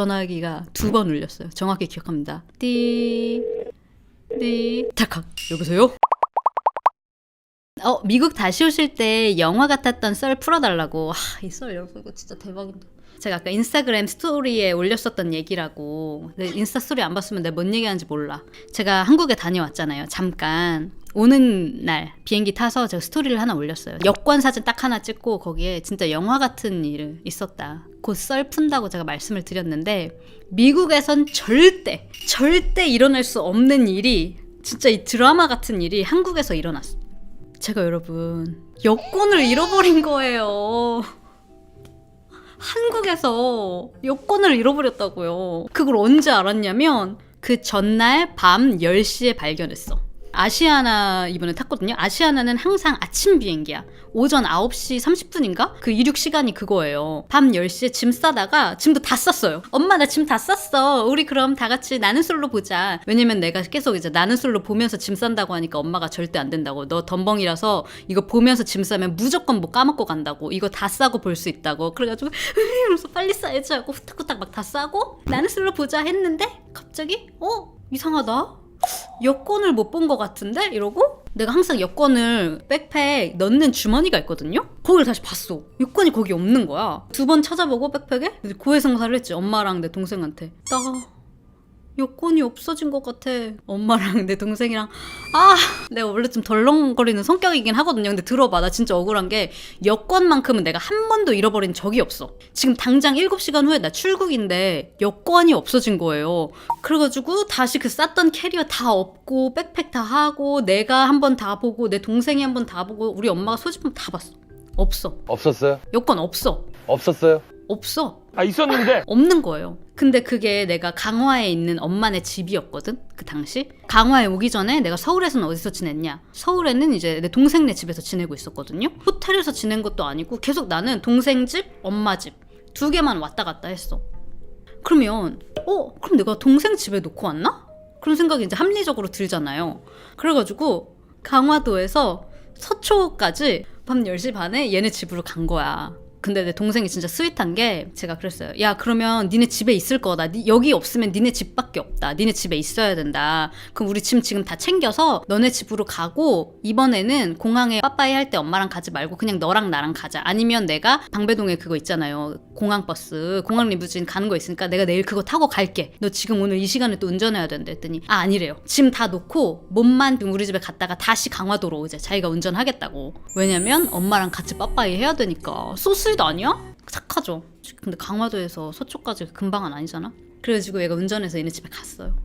전화기가 두 번 울렸어요. 정확히 기억합니다. 띠, 띠, 탁. 여보세요? 어, 미국 다시 오실 때 영화 같았던 썰 풀어달라고. 하, 이 썰 여러분 이거 진짜 대박인데. 제가 아까 인스타그램 스토리에 올렸었던 얘기라고. 인스타 스토리 안 봤으면 내가 뭔 얘기하는지 몰라. 제가 한국에 다녀왔잖아요. 잠깐. 오는 날 비행기 타서 제가 스토리를 하나 올렸어요. 여권 사진 딱 하나 찍고 거기에 진짜 영화 같은 일 있었다. 곧 썰 푼다고 제가 말씀을 드렸는데 미국에선 절대 절대 일어날 수 없는 일이 진짜 이 드라마 같은 일이 한국에서 일어났어. 제가 여러분 여권을 잃어버린 거예요. 한국에서 여권을 잃어버렸다고요. 그걸 언제 알았냐면 그 전날 밤 10시에 발견했어. 아시아나 이번에 탔거든요. 아시아나는 항상 아침 비행기야. 오전 9시 30분인가? 그 이륙 시간이 그거예요. 밤 10시에 짐 싸다가 짐도 다 쌌어요. 엄마 나 짐 다 쌌어. 우리 그럼 다 같이 나는 솔로 보자. 왜냐면 내가 계속 이제 나는 솔로 보면서 짐 싼다고 하니까 엄마가 절대 안 된다고. 너 덤벙이라서 이거 보면서 짐 싸면 무조건 뭐 까먹고 간다고. 이거 다 싸고 볼 수 있다고. 그래가지고 이러면서 빨리 싸야지 하고 후딱후딱 막 다 싸고 나는 솔로 보자 했는데 갑자기 어? 이상하다. 여권을 못 본 것 같은데? 이러고 내가 항상 여권을 백팩 넣는 주머니가 있거든요? 거기를 다시 봤어. 여권이 거기 없는 거야. 두 번 찾아보고 백팩에 고해성사를 했지. 엄마랑 내 동생한테. 나 여권이 없어진 것 같아. 엄마랑 내 동생이랑 아 내가 원래 좀 덜렁거리는 성격이긴 하거든요. 근데 들어봐 나 진짜 억울한 게 여권만큼은 내가 한 번도 잃어버린 적이 없어. 지금 당장 7시간 후에 나 출국인데 여권이 없어진 거예요. 그래가지고 다시 그 쌌던 캐리어 다 없고 백팩 다 하고 내가 한 번 다 보고 내 동생이 한 번 다 보고 우리 엄마가 소지품 다 봤어. 없어. 없었어요? 여권 없어. 없었어요? 없어. 아 있었는데 없는 거예요. 근데 그게 내가 강화에 있는 엄마네 집이었거든. 그 당시. 강화에 오기 전에 내가 서울에서는 어디서 지냈냐? 서울에는 이제 내 동생네 집에서 지내고 있었거든요. 호텔에서 지낸 것도 아니고 계속 나는 동생 집, 엄마 집 두 개만 왔다 갔다 했어. 그러면 어, 그럼 내가 동생 집에 놓고 왔나? 그런 생각이 이제 합리적으로 들잖아요. 그래가지고 강화도에서 서초까지 밤 10시 반에 얘네 집으로 간 거야. 근데 내 동생이 진짜 스윗한 게 제가 그랬어요. 야 그러면 니네 집에 있을 거다. 니- 여기 없으면 니네 집밖에 없다. 니네 집에 있어야 된다. 그럼 우리 짐 지금 다 챙겨서 너네 집으로 가고 이번에는 공항에 빠빠이 할 때 엄마랑 가지 말고 그냥 너랑 나랑 가자. 아니면 내가 방배동에 그거 있잖아요. 공항 버스, 공항 리무진 가는 거 있으니까 내가 내일 그거 타고 갈게. 너 지금 오늘 이 시간에 또 운전해야 된대 했더니 아 아니래요. 짐 다 놓고 몸만 우리 집에 갔다가 다시 강화도로 오자. 자기가 운전하겠다고. 왜냐면 엄마랑 같이 빠빠이 해야 되니까. 소스 윗 아니야? 착하죠. 근데 강화도에서 서초까지 금방은 아니잖아. 그래가지고 얘가 운전해서 얘네 집에 갔어요.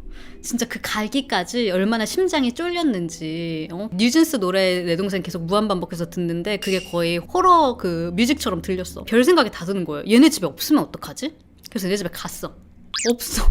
진짜 그 갈기까지 얼마나 심장이 쫄렸는지 어? 뉴진스 노래 내 동생 계속 무한 반복해서 듣는데 그게 거의 호러 그 뮤직처럼 들렸어 별 생각이 다 드는 거예요 얘네 집에 없으면 어떡하지? 그래서 얘네 집에 갔어 없어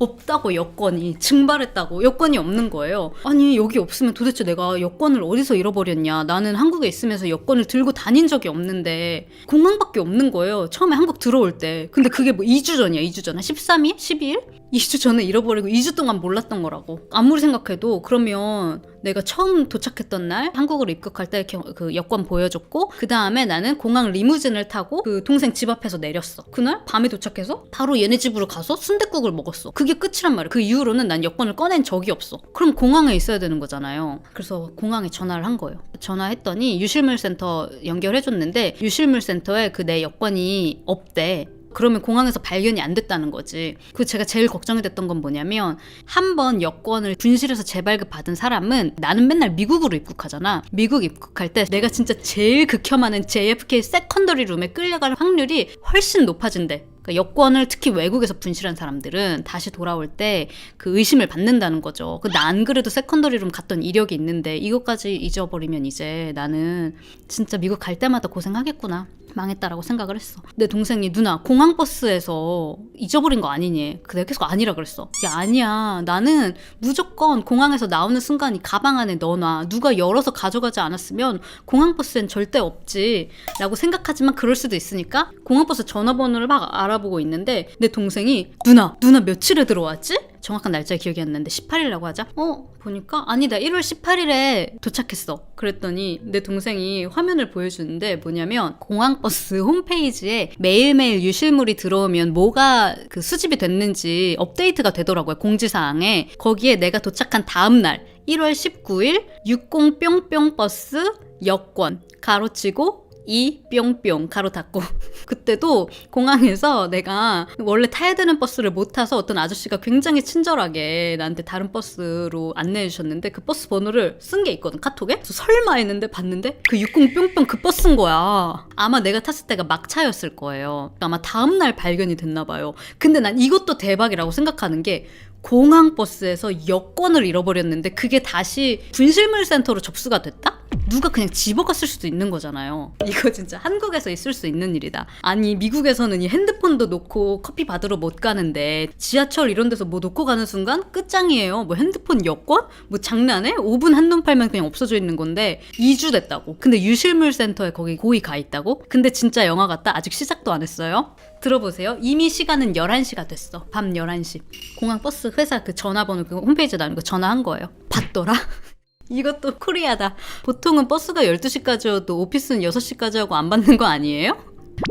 없다고 여권이 증발했다고 여권이 없는 거예요. 아니 여기 없으면 도대체 내가 여권을 어디서 잃어버렸냐. 나는 한국에 있으면서 여권을 들고 다닌 적이 없는데 공항밖에 없는 거예요. 처음에 한국 들어올 때. 근데 그게 뭐 2주 전이야 2주 전. 한 13일? 12일? 2주 전에 잃어버리고 2주 동안 몰랐던 거라고. 아무리 생각해도 그러면 내가 처음 도착했던 날 한국으로 입국할 때 그 여권 보여줬고 그 다음에 나는 공항 리무진을 타고 그 동생 집 앞에서 내렸어. 그날 밤에 도착해서 바로 얘네 집으로 가서 순댓국을 먹었어. 그게 끝이란 말이야. 그 이후로는 난 여권을 꺼낸 적이 없어. 그럼 공항에 있어야 되는 거잖아요. 그래서 공항에 전화를 한 거예요. 전화했더니 유실물센터 연결해줬는데 유실물센터에 그 내 여권이 없대. 그러면 공항에서 발견이 안 됐다는 거지. 그 제가 제일 걱정이 됐던 건 뭐냐면 한 번 여권을 분실해서 재발급 받은 사람은 나는 맨날 미국으로 입국하잖아. 미국 입국할 때 내가 진짜 제일 극혐하는 JFK 세컨더리 룸에 끌려갈 확률이 훨씬 높아진대. 그러니까 여권을 특히 외국에서 분실한 사람들은 다시 돌아올 때 그 의심을 받는다는 거죠. 그나안 그래도 세컨더리룸 갔던 이력이 있는데 이것까지 잊어버리면 이제 나는 진짜 미국 갈 때마다 고생하겠구나. 망했다라고 생각을 했어. 내 동생이 누나 공항 버스에서 잊어버린 거 아니니? 그 내가 계속 아니라 그랬어. 야 아니야. 나는 무조건 공항에서 나오는 순간 이 가방 안에 넣어놔. 누가 열어서 가져가지 않았으면 공항 버스엔 절대 없지. 라고 생각하지만 그럴 수도 있으니까 공항 버스 전화번호를 막 알아보고 있는데 내 동생이 누나 누나 며칠에 들어왔지? 정확한 날짜 기억이 안 나는데 18일이라고 하자. 어 보니까 아니다 1월 18일에 도착했어. 그랬더니 내 동생이 화면을 보여주는데 뭐냐면 공항 버스 홈페이지에 매일매일 유실물이 들어오면 뭐가 그 수집이 됐는지 업데이트가 되더라고요 공지사항에 거기에 내가 도착한 다음 날 1월 19일 60 뿅뿅 버스 여권 가로치고 이 뿅뿅 가로 닫고. 그때도 공항에서 내가 원래 타야 되는 버스를 못 타서 어떤 아저씨가 굉장히 친절하게 나한테 다른 버스로 안내해 주셨는데 그 버스 번호를 쓴 게 있거든 카톡에? 설마 했는데 봤는데 그 60 뿅뿅 그 버스인 거야. 아마 내가 탔을 때가 막차였을 거예요. 아마 다음날 발견이 됐나 봐요. 근데 난 이것도 대박이라고 생각하는 게 공항 버스에서 여권을 잃어버렸는데 그게 다시 분실물 센터로 접수가 됐다? 누가 그냥 집어갔을 수도 있는 거잖아요. 이거 진짜 한국에서 있을 수 있는 일이다. 아니 미국에서는 이 핸드폰도 놓고 커피 받으러 못 가는데 지하철 이런 데서 뭐 놓고 가는 순간 끝장이에요. 뭐 핸드폰 여권? 뭐 장난해? 5분 한눈 팔면 그냥 없어져 있는 건데 2주 됐다고. 근데 유실물 센터에 거기 고이 가 있다고? 근데 진짜 영화 같다. 아직 시작도 안 했어요. 들어보세요. 이미 시간은 11시가 됐어. 밤 11시. 공항 버스 회사 그 전화번호 그 홈페이지에 나오는 거 전화한 거예요. 받더라? 이것도 코리아다. 보통은 버스가 12시까지 여도 오피스는 6시까지 하고 안 받는 거 아니에요?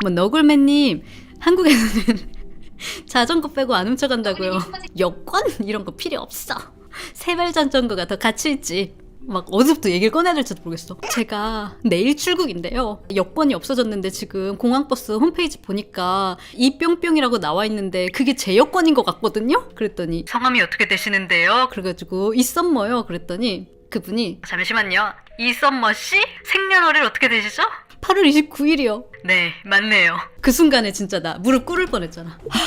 뭐 너굴맨님 한국에서는 자전거 빼고 안 훔쳐간다고요. 여권 이런 거 필요 없어. 세발 자전거가 더 가치 있지. 막 어디부터 얘기를 꺼내야 될지도 모르겠어. 제가 내일 출국인데요. 여권이 없어졌는데 지금 공항버스 홈페이지 보니까 이 뿅뿅이라고 나와 있는데 그게 제 여권인 것 같거든요. 그랬더니 성함이 어떻게 되시는데요? 그래가지고 이썸머요. 그랬더니 그분이 잠시만요. 이썸머 씨 생년월일 어떻게 되시죠? 8월 29일이요. 네, 맞네요. 그 순간에 진짜 나 무릎 꿇을 뻔했잖아. 하,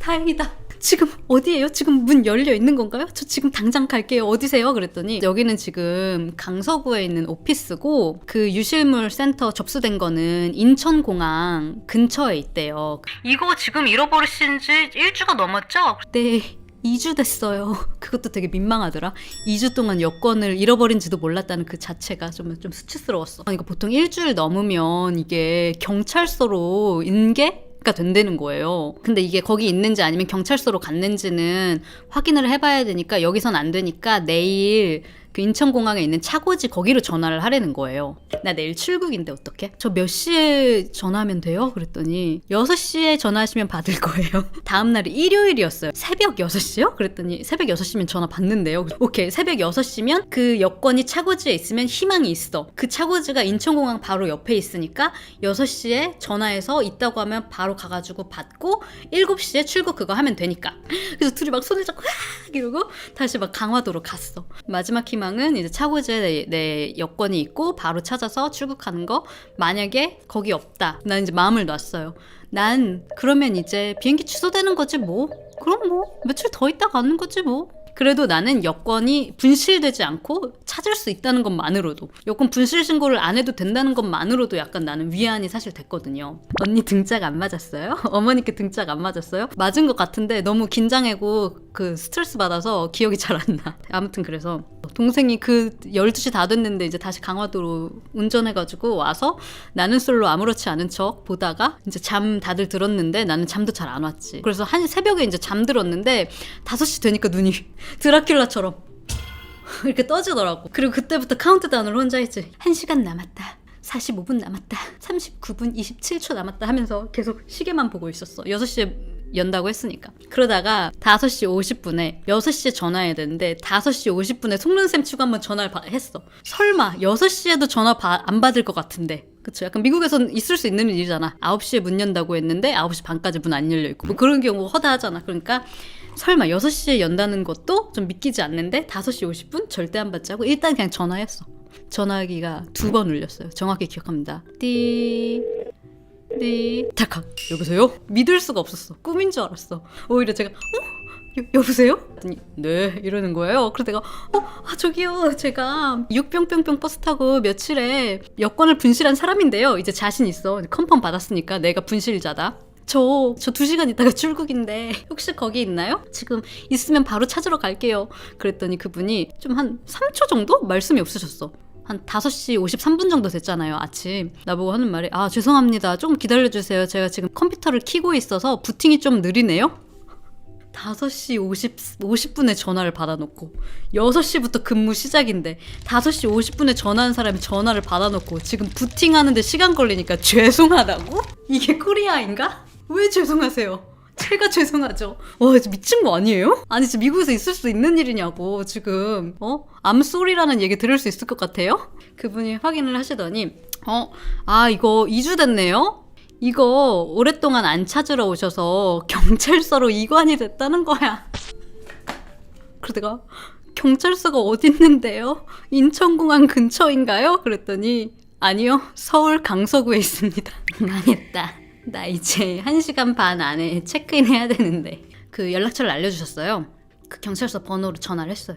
다행이다. 지금 어디예요? 지금 문 열려 있는 건가요? 저 지금 당장 갈게요. 어디세요? 그랬더니 여기는 지금 강서구에 있는 오피스고 그 유실물 센터 접수된 거는 인천공항 근처에 있대요. 이거 지금 잃어버리신 지 1주가 넘었죠? 네. 2주 됐어요. 그것도 되게 민망하더라. 2주 동안 여권을 잃어버린지도 몰랐다는 그 자체가 좀, 좀 수치스러웠어. 이거 보통 일주일 넘으면 이게 경찰서로 인계? 가 된다는 거예요. 근데 이게 거기 있는지 아니면 경찰서로 갔는지는 확인을 해봐야 되니까 여기선 안 되니까 내일 그 인천공항에 있는 차고지 거기로 전화를 하라는 거예요. 나 내일 출국인데 어떡해? 저 몇 시에 전화하면 돼요? 그랬더니 6시에 전화하시면 받을 거예요. 다음 날이 일요일이었어요. 새벽 6시요? 그랬더니 새벽 6시면 전화 받는데요. 오케이. 새벽 6시면 그 여권이 차고지에 있으면 희망이 있어. 그 차고지가 인천공항 바로 옆에 있으니까 6시에 전화해서 있다고 하면 바로 가가지고 받고 7시에 출국 그거 하면 되니까. 그래서 둘이 막 손을 잡고 이러고 다시 막 강화도로 갔어. 마지막 희망 은 이제 차고지에 내, 내 여권이 있고 바로 찾아서 출국하는 거. 만약에 거기 없다. 난 이제 마음을 놨어요. 난 그러면 이제 비행기 취소되는 거지 뭐. 그럼 뭐 며칠 더 있다 가는 거지 뭐. 그래도 나는 여권이 분실되지 않고 찾을 수 있다는 것만으로도 여권 분실 신고를 안 해도 된다는 것만으로도 약간 나는 위안이 사실 됐거든요. 언니 등짝 안 맞았어요? 어머니께 등짝 안 맞았어요? 맞은 것 같은데 너무 긴장하고 그 스트레스 받아서 기억이 잘 안 나. 아무튼 그래서 동생이 그 12시 다 됐는데 이제 다시 강화도로 운전해가지고 와서 나는 솔로 아무렇지 않은 척 보다가 이제 잠 다들 들었는데 나는 잠도 잘 안 왔지. 그래서 한 새벽에 이제 잠들었는데 5시 되니까 눈이 드라큘라처럼 이렇게 떠지더라고. 그리고 그때부터 카운트다운을 혼자 했지. 1시간 남았다. 45분 남았다. 39분 27초 남았다 하면서 계속 시계만 보고 있었어. 6시에 연다고 했으니까. 그러다가 5시 50분에 6시에 전화해야 되는데 5시 50분에 속눈샘 치고 한번 전화를 바- 했어. 설마 6시에도 전화 바- 안 받을 것 같은데. 그쵸. 약간 미국에선 있을 수 있는 일이잖아. 9시에 문 연다고 했는데 9시 반까지 문 안 열려 있고. 뭐 그런 경우 허다하잖아. 그러니까 설마 6시에 연다는 것도 좀 믿기지 않는데 5시 50분 절대 안 받자고 일단 그냥 전화했어. 전화기가 두 번 울렸어요. 정확히 기억합니다. 띠. 띠. 잠깐. 여보세요? 믿을 수가 없었어. 꿈인 줄 알았어. 오히려 제가 어? 여? 그랬더니 네 이러는 거예요. 그래서 내가 어, 아 저기요 제가 6뿅뿅뿅 버스 타고 며칠에 여권을 분실한 사람인데요. 이제 자신 있어. 컨펌 받았으니까 내가 분실자다. 저, 저 두 시간 있다가 출국인데, 혹시 거기 있나요? 지금 있으면 바로 찾으러 갈게요. 그랬더니 그분이 좀 한 3초 정도? 말씀이 없으셨어. 한 5시 53분 정도 됐잖아요, 아침. 나보고 하는 말이, 아, 죄송합니다. 조금 기다려주세요. 제가 지금 컴퓨터를 켜고 있어서 부팅이 좀 느리네요? 5시 50, 50분에 전화를 받아놓고 6시부터 근무 시작인데 5시 50분에 전화한 사람이 전화를 받아놓고 지금 부팅하는데 시간 걸리니까 죄송하다고? 이게 코리아인가? 왜 죄송하세요? 제가 죄송하죠. 와, 미친 거 아니에요? 아니, 진짜 미국에서 있을 수 있는 일이냐고, 지금. 어? 암소리라는 얘기 들을 수 있을 것 같아요? 그분이 확인을 하시더니, 어, 아, 이거 2주 됐네요? 이거 오랫동안 안 찾으러 오셔서 경찰서로 이관이 됐다는 거야. 내가 경찰서가 어디 있는데요? 인천공항 근처인가요? 그랬더니 아니요 서울 강서구에 있습니다. 망했다. 나 이제 1시간 반 안에 체크인 해야 되는데 그 연락처를 알려주셨어요. 그 경찰서 번호로 전화를 했어요.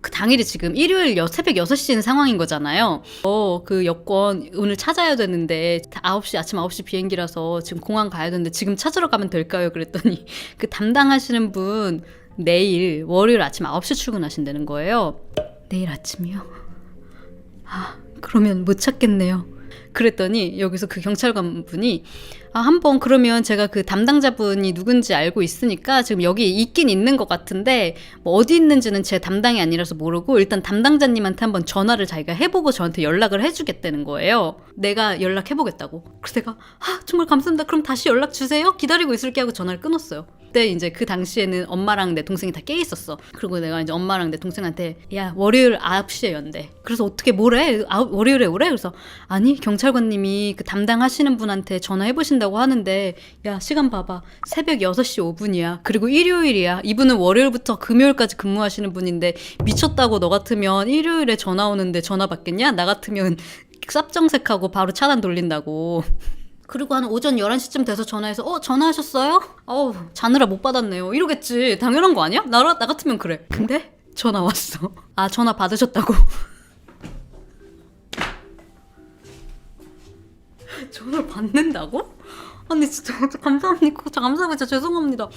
그 당일이 지금 일요일 여, 새벽 6시인 상황인 거잖아요. 어, 그 여권 오늘 찾아야 되는데 9시 아침 9시 비행기라서 지금 공항 가야 되는데 지금 찾으러 가면 될까요? 그랬더니 그 담당하시는 분 내일 월요일 아침 9시 출근하신다는 거예요. 내일 아침이요? 아, 그러면 못 찾겠네요. 그랬더니 여기서 그 경찰관 분이 아, 한번 그러면 제가 그 담당자분이 누군지 알고 있으니까 지금 여기 있긴 있는 것 같은데 뭐 어디 있는지는 제 담당이 아니라서 모르고 일단 담당자님한테 한번 전화를 자기가 해보고 저한테 연락을 해주겠다는 거예요. 내가 연락해보겠다고. 그래서 내가 아 정말 감사합니다. 그럼 다시 연락 주세요. 기다리고 있을게 하고 전화를 끊었어요. 그때 이제 그 당시에는 엄마랑 내 동생이 다 깨 있었어. 그리고 내가 이제 엄마랑 내 동생한테 야 월요일 9시에 연대. 그래서 어떻게 뭐래? 아, 월요일에 오래? 그래서 아니 경찰 관님이 그 담당하시는 분한테 전화해 보신다고 하는데 야 시간 봐봐 새벽 6시 5분이야. 그리고 일요일이야. 이분은 월요일부터 금요일까지 근무하시는 분인데 미쳤다고 너 같으면 일요일에 전화 오는데 전화 받겠냐? 나 같으면 쌉정색하고 바로 차단 돌린다고. 그리고 한 오전 11시쯤 돼서 전화해서 어 전화하셨어요? 어우 자느라 못 받았네요 이러겠지 당연한 거 아니야? 나, 나 같으면 그래 근데 전화 왔어 아 전화 받으셨다고 전화를 받는다고? 아니 진짜 감사합니다 감사합니다 죄송합니다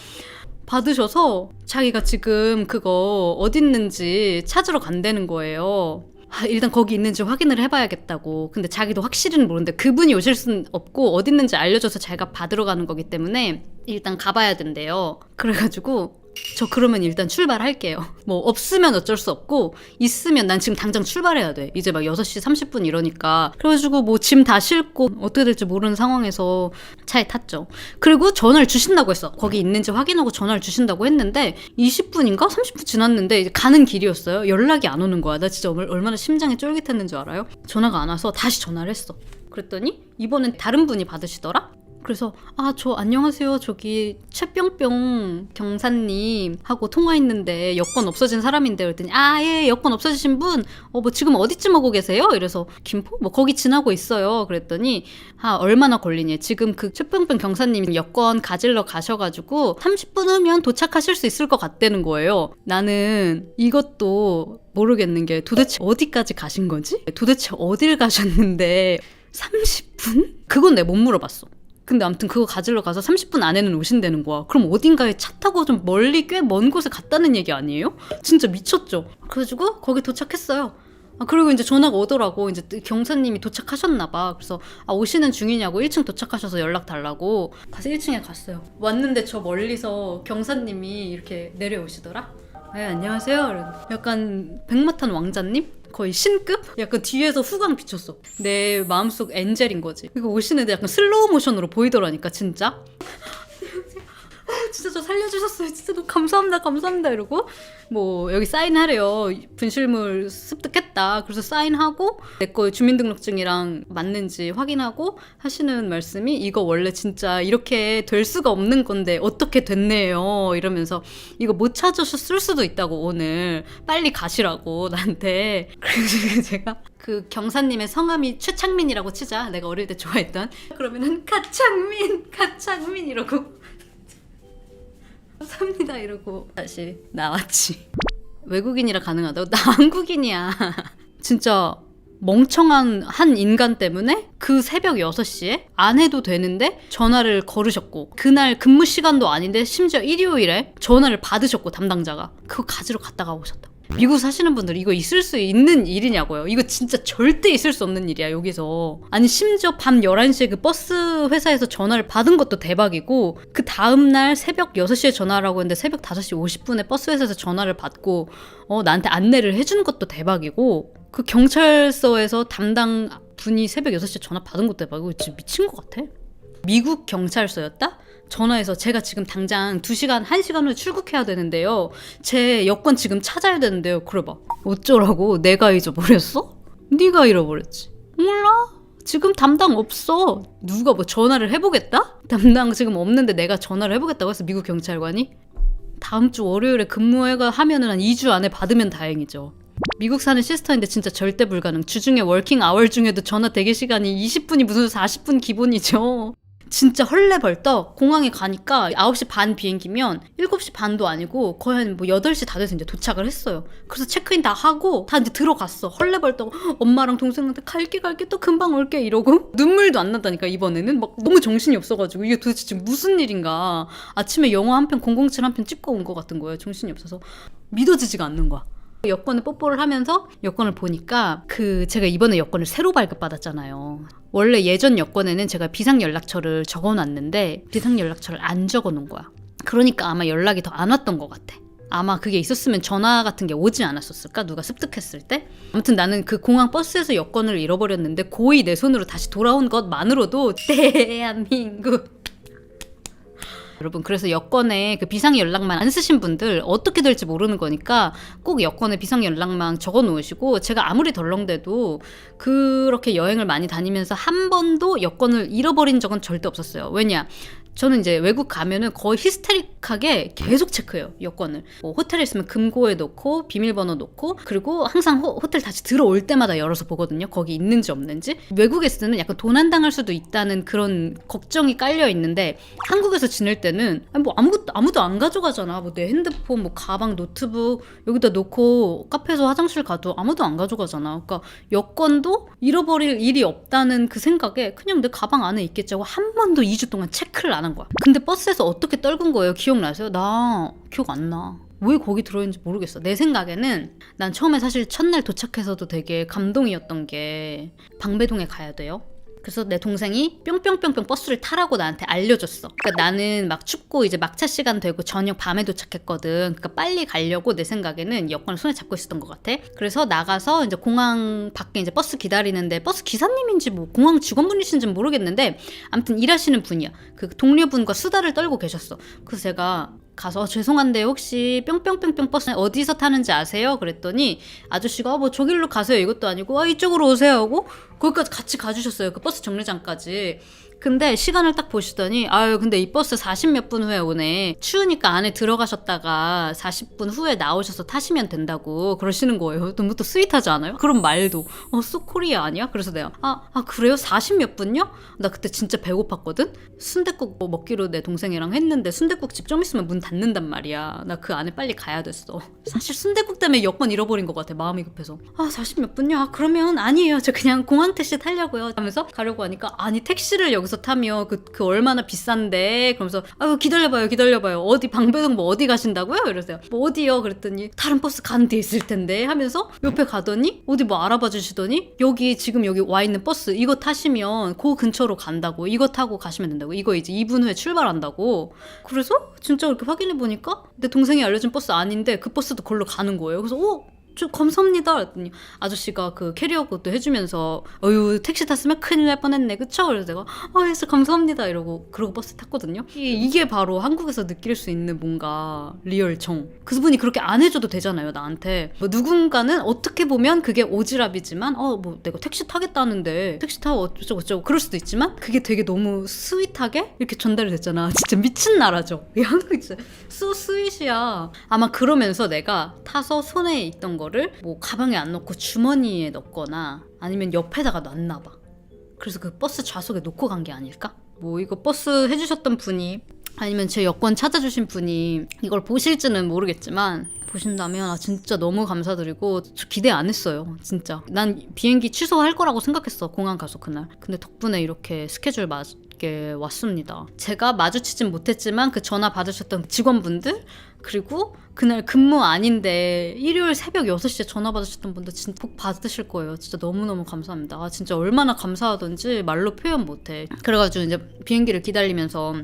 받으셔서 자기가 지금 그거 어디 있는지 찾으러 간다는 거예요 아, 일단 거기 있는지 확인을 해봐야겠다고. 근데 자기도 확실히는 모르는데 그분이 오실 순 없고 어디 있는지 알려줘서 자기가 받으러 가는 거기 때문에 일단 가봐야 된대요. 그래가지고 저 그러면 일단 출발할게요. 뭐 없으면 어쩔 수 없고 있으면 난 지금 당장 출발해야 돼. 이제 막 6시 30분 이러니까. 그래가지고 뭐 짐 다 싣고 어떻게 될지 모르는 상황에서 차에 탔죠. 그리고 전화를 주신다고 했어. 거기 있는지 확인하고 전화를 주신다고 했는데 20분인가 30분 지났는데 이제 가는 길이었어요. 연락이 안 오는 거야. 나 진짜 얼- 얼마나 심장이 쫄깃했는 줄 알아요? 전화가 안 와서 다시 전화를 했어. 그랬더니 이번엔 다른 분이 받으시더라? 그래서 아 저 안녕하세요 저기 최뿅뿅 경사님 하고 통화했는데 여권 없어진 사람인데 그랬더니 아 예 여권 없어지신 분 어 뭐 지금 어디쯤 오고 계세요? 이래서 김포 뭐 거기 지나고 있어요 그랬더니 아 얼마나 걸리니 지금 그 최뿅뿅 경사님 여권 가지러 가셔가지고 30분 후면 도착하실 수 있을 것 같다는 거예요 나는 이것도 모르겠는 게 도대체 어디까지 가신 거지? 도대체 어딜 가셨는데 30분? 그건 내가 못 물어봤어. 근데 아무튼 그거 가지러 가서 30분 안에는 오신다는 거야. 그럼 어딘가에 차 타고 좀 멀리 꽤 먼 곳에 갔다는 얘기 아니에요? 진짜 미쳤죠? 그래가지고 거기 도착했어요. 아, 그리고 이제 전화가 오더라고. 이제 경사님이 도착하셨나봐. 그래서 아, 오시는 중이냐고 1층 도착하셔서 연락 달라고. 가서 1층에 갔어요. 왔는데 저 멀리서 경사님이 이렇게 내려오시더라. 네, 안녕하세요. 약간 백마탄 왕자님? 거의 신급? 약간 뒤에서 후광 비쳤어. 내 마음속 엔젤인 거지. 이거 오시는데 약간 슬로우 모션으로 보이더라니까, 진짜. 아, 진짜 저 살려주셨어요. 진짜 너무 감사합니다, 감사합니다. 이러고 뭐 여기 사인하래요. 분실물 습득했다. 그래서 사인하고 내 거 주민등록증이랑 맞는지 확인하고 하시는 말씀이 이거 원래 진짜 이렇게 될 수가 없는 건데 어떻게 됐네요. 이러면서 이거 못 찾으셨을 수도 있다고 오늘 빨리 가시라고 나한테. 그래서 제가 그 경사님의 성함이 최창민이라고 치자. 내가 어릴 때 좋아했던. 그러면은 가창민, 가창민 이러고 합니다 이러고 다시 나왔지. 외국인이라 가능하다고? 나 한국인이야. 진짜 멍청한 한 인간 때문에 그 새벽 6시에 안 해도 되는데 전화를 걸으셨고 그날 근무 시간도 아닌데 심지어 일요일에 전화를 받으셨고 담당자가. 그거 가지러 갔다가 오셨다 미국 사시는 분들 이거 있을 수 있는 일이냐고요. 이거 진짜 절대 있을 수 없는 일이야, 여기서. 아니, 심지어 밤 11시에 그 버스 회사에서 전화를 받은 것도 대박이고, 그 다음날 새벽 6시에 전화라고 했는데 새벽 5시 50분에 버스 회사에서 전화를 받고, 어, 나한테 안내를 해주는 것도 대박이고, 그 경찰서에서 담당 분이 새벽 6시에 전화 받은 것도 대박이고, 진짜 미친 것 같아. 미국 경찰서였다? 전화해서 제가 지금 당장 2시간, 1시간 후에 출국해야 되는데요. 제 여권 지금 찾아야 되는데요. 그래 봐. 어쩌라고? 내가 잊어버렸어? 네가 잃어버렸지. 몰라. 지금 담당 없어. 누가 뭐 전화를 해보겠다? 담당 지금 없는데 내가 전화를 해보겠다고 해서 미국 경찰관이? 다음 주 월요일에 근무해가 하면은 한 2주 안에 받으면 다행이죠. 미국 사는 시스터인데 진짜 절대 불가능. 주중에 워킹 아워 중에도 전화 대기 시간이 20분이 무슨 40분 기본이죠. 진짜 헐레벌떡 공항에 가니까 9시 반 비행기면 7시 반도 아니고 거의 한 뭐 8시 다 돼서 이제 도착을 했어요. 그래서 체크인 다 하고 다 이제 들어갔어. 헐레벌떡 엄마랑 동생한테 갈게 갈게 또 금방 올게 이러고 눈물도 안 났다니까 이번에는 막 너무 정신이 없어가지고 이게 도대체 지금 무슨 일인가 아침에 영화 한 편 007 한 편 찍고 온 것 같은 거예요. 정신이 없어서 믿어지지가 않는 거야. 여권을 뽀뽀를 하면서 여권을 보니까 그 제가 이번에 여권을 새로 발급받았잖아요. 원래 예전 여권에는 제가 비상 연락처를 적어 놨는데 비상 연락처를 안 적어 놓은 거야. 그러니까 아마 연락이 더 안 왔던 것 같아. 아마 그게 있었으면 전화 같은 게 오지 않았었을까? 누가 습득했을 때? 아무튼 나는 그 공항 버스에서 여권을 잃어버렸는데 고이 내 손으로 다시 돌아온 것만으로도 대한민국 여러분 그래서 여권에 그 비상 연락만 안 쓰신 분들 어떻게 될지 모르는 거니까 꼭 여권에 비상 연락만 적어 놓으시고 제가 아무리 덜렁대도 그렇게 여행을 많이 다니면서 한 번도 여권을 잃어버린 적은 절대 없었어요. 왜냐? 저는 이제 외국 가면은 거의 히스테릭하게 계속 체크해요 여권을. 뭐 호텔에 있으면 금고에 놓고 비밀번호 놓고 그리고 항상 호, 텔 다시 들어올 때마다 열어서 보거든요 거기 있는지 없는지. 외국에 있을 때는 약간 도난 당할 수도 있다는 그런 걱정이 깔려 있는데 한국에서 지낼 때는 뭐 아무것도 아무도 안 가져가잖아. 뭐 내 핸드폰 뭐 가방 노트북 여기다 놓고 카페에서 화장실 가도 아무도 안 가져가잖아. 그러니까 여권도 잃어버릴 일이 없다는 그 생각에 그냥 내 가방 안에 있겠지 하고 한 번도 2주 동안 체크를 안한 거야. 근데 버스에서 어떻게 떨군 거예요? 기억나세요? 나 기억 안 나. 왜 거기 들어있는지 모르겠어. 내 생각에는 난 처음에 사실 첫날 도착해서도 되게 감동이었던 게 방배동에 가야 돼요. 그래서 내 동생이 뿅뿅뿅뿅 버스를 타라고 나한테 알려줬어. 그러니까 나는 막 춥고 이제 막차 시간 되고 저녁 밤에 도착했거든. 그러니까 빨리 가려고 내 생각에는 여권을 손에 잡고 있었던 것 같아. 그래서 나가서 이제 공항 밖에 이제 버스 기다리는데 버스 기사님인지 뭐 공항 직원분이신지는 모르겠는데 아무튼 일하시는 분이야. 그 동료분과 수다를 떨고 계셨어. 그래서 제가 가서 어, 죄송한데 혹시 뿅뿅뿅뿅 버스 어디서 타는지 아세요? 그랬더니 아저씨가 어, 뭐 저길로 가세요 이것도 아니고 아 이쪽으로 오세요 하고 거기까지 같이 가주셨어요 그 버스 정류장까지 근데 시간을 딱 보시더니 아유 근데 이 버스 40 몇 분 후에 오네 추우니까 안에 들어가셨다가 40분 후에 나오셔서 타시면 된다고 그러시는 거예요 너무 또 스윗하지 않아요? 그런 말도 어 소코리아 아니야? 그래서 내가 아, 아 그래요? 40 몇 분요? 나 그때 진짜 배고팠거든? 순댓국 뭐 먹기로 내 동생이랑 했는데 순댓국집 좀 있으면 문 닫는단 말이야 나 그 안에 빨리 가야 됐어 사실 순댓국 때문에 여권 잃어버린 것 같아 마음이 급해서 아 40 몇 분요? 아 그러면 아니에요 저 그냥 공항 택시 타려고요 하면서 가려고 하니까 아니 택시를 여기서 타면 그, 그 얼마나 비싼데 그러면서 아유 기다려봐요 기다려봐요 어디 방배동 뭐 어디 가신다고요? 이러세요 뭐 어디요? 그랬더니 다른 버스 가는 데 있을 텐데 하면서 옆에 가더니 어디 뭐 알아봐 주시더니 여기 지금 여기 와 있는 버스 이거 타시면 그 근처로 간다고 이거 타고 가시면 된다고 이거 이제 2분 후에 출발한다고 그래서 진짜 그렇게 확인해 보니까 내 동생이 알려준 버스 아닌데 그 버스도 걸로 가는 거예요 그래서 어? 저 감사합니다. 그랬더니 아저씨가 그 캐리어 것도 해주면서 어유 택시 탔으면 큰일 날 뻔했네 그쵸? 그래서 내가 아 그래서 감사합니다 이러고 그러고 버스 탔거든요. 이, 이게 바로 한국에서 느낄 수 있는 뭔가 리얼 정. 그분이 그렇게 안 해줘도 되잖아요 나한테. 뭐 누군가는 어떻게 보면 그게 오지랖이지만 어 뭐 내가 택시 타겠다는데 택시 타고 어쩌고 저쩌고 그럴 수도 있지만 그게 되게 너무 스윗하게 이렇게 전달이 됐잖아. 진짜 미친 나라죠. 이 한국 진짜 수 스윗이야. 아마 그러면서 내가 타서 손에 있던 거를 뭐 가방에 안 넣고 주머니에 넣거나 아니면 옆에다가 놨나 봐. 그래서 그 버스 좌석에 놓고 간 게 아닐까? 뭐 이거 버스 해주셨던 분이 아니면 제 여권 찾아주신 분이 이걸 보실지는 모르겠지만 보신다면 아 진짜 너무 감사드리고 저 기대 안 했어요 진짜 난 비행기 취소할 거라고 생각했어 공항 가서 그날 근데 덕분에 이렇게 스케줄 맞게 게 왔습니다. 제가 마주치진 못했지만 그 전화 받으셨던 직원분들 그리고 그날 근무 아닌데 일요일 새벽 6시에 전화 받으셨던 분들 진짜 꼭 받으실 거예요. 진짜 너무너무 감사합니다. 아, 진짜 얼마나 감사하던지 말로 표현 못해. 그래가지고 이제 비행기를 기다리면서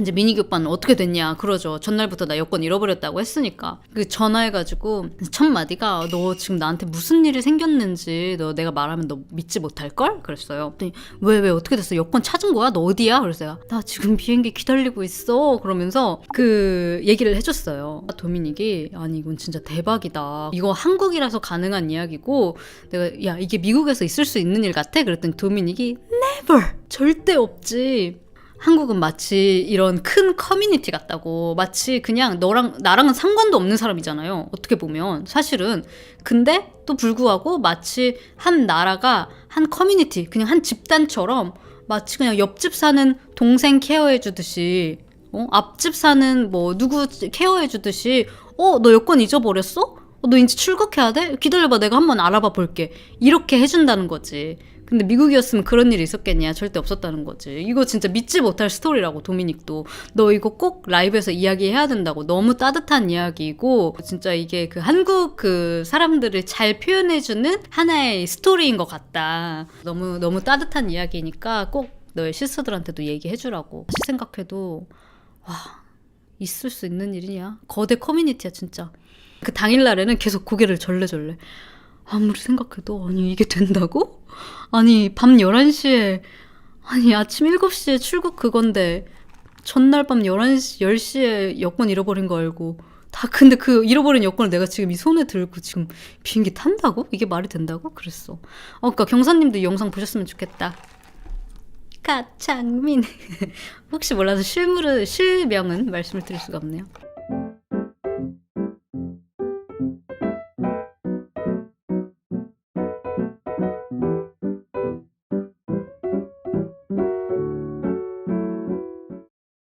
이제 민익이 오빠는 어떻게 됐냐 그러죠. 전날부터 나 여권 잃어버렸다고 했으니까. 그 전화해가지고 첫 마디가 너 지금 나한테 무슨 일이 생겼는지 너 내가 말하면 너 믿지 못할걸? 그랬어요. 왜왜 어떻게 됐어? 여권 찾은 거야? 너 어디야? 그랬어요. 나 지금 비행기 기다리고 있어. 그러면서 그 얘기를 해줬어요. 도미닉이 아니 이건 진짜 대박이다. 이거 한국이라서 가능한 이야기고 내가 야 이게 미국에서 있을 수 있는 일 같아? 그랬더니 도미닉이 never 절대 없지 한국은 마치 이런 큰 커뮤니티 같다고 마치 그냥 너랑 나랑은 상관도 없는 사람이잖아요. 어떻게 보면 사실은 근데 또 불구하고 마치 한 나라가 한 커뮤니티 그냥 한 집단처럼 마치 그냥 옆집 사는 동생 케어해 주듯이 어? 앞집 사는 뭐 누구 케어해 주듯이 어 너 여권 잊어버렸어? 어, 너 이제 출국해야 돼? 기다려봐 내가 한번 알아봐 볼게 이렇게 해준다는 거지 근데 미국이었으면 그런 일이 있었겠냐? 절대 없었다는 거지. 이거 진짜 믿지 못할 스토리라고 도미닉도. 너 이거 꼭 라이브에서 이야기해야 된다고. 너무 따뜻한 이야기고 진짜 이게 그 한국 그 사람들을 잘 표현해주는 하나의 스토리인 것 같다. 너무 너무 따뜻한 이야기니까 꼭 너의 시스터들한테도 얘기해주라고. 다시 생각해도 와 있을 수 있는 일이냐? 거대 커뮤니티야 진짜. 그 당일날에는 계속 고개를 절레절레 아무리 생각해도 아니 이게 된다고? 아니 밤 11시에 아니 아침 7시에 출국 그건데 전날 밤 11시 10시에 여권 잃어버린 거 알고 다 근데 그 잃어버린 여권을 내가 지금 이 손에 들고 지금 비행기 탄다고? 이게 말이 된다고? 그랬어. 어, 그러니까 경사님도 이 영상 보셨으면 좋겠다. 가창민 혹시 몰라서 실물은 실명은 말씀을 드릴 수가 없네요.